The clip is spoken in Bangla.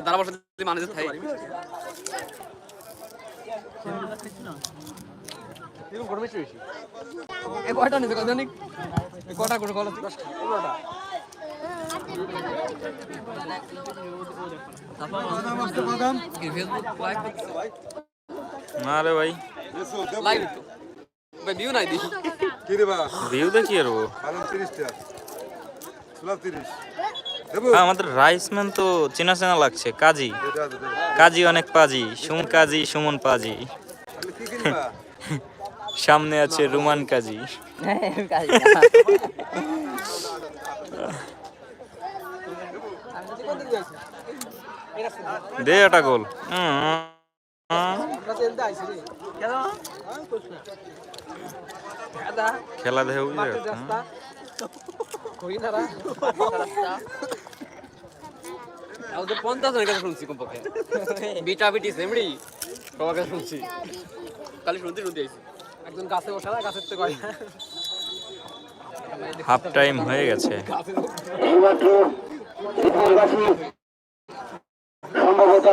যে দাঁড়া বসে মানে যে থাই এ কয়টা নিতে কত জানি এ কয়টা করে কল পনেরোটা কি ফেসবুক লাইভ না রে ভাই। লাইভ তো। ভাই ভিউ নাই দেখি কি রে বা ভিউ দেখি আর ও। আলম তিরিশটা। ষোলো তিরিশ। দেবো হ্যাঁ, আমাদের রাইসম্যান তো চেনা চেনা লাগছে কাজী। এটা। কাজী অনেক পাজি সুমন কাজী সুমন পাজি। সামনে আছে রুমান কাজী। দে একটা গোল। খেলা দেখে আমাদের পঞ্চাশ জনের কাছে শুনছি কমপক্ষে। বিটা বিটি সেমড়ি সবার কাছে শুনছি। কালি শুনতে শুনতে আইছি। একজন গাছে বসা না গাছের তো কয় হাফ টাইম হয়ে গেছে। সম্ভবত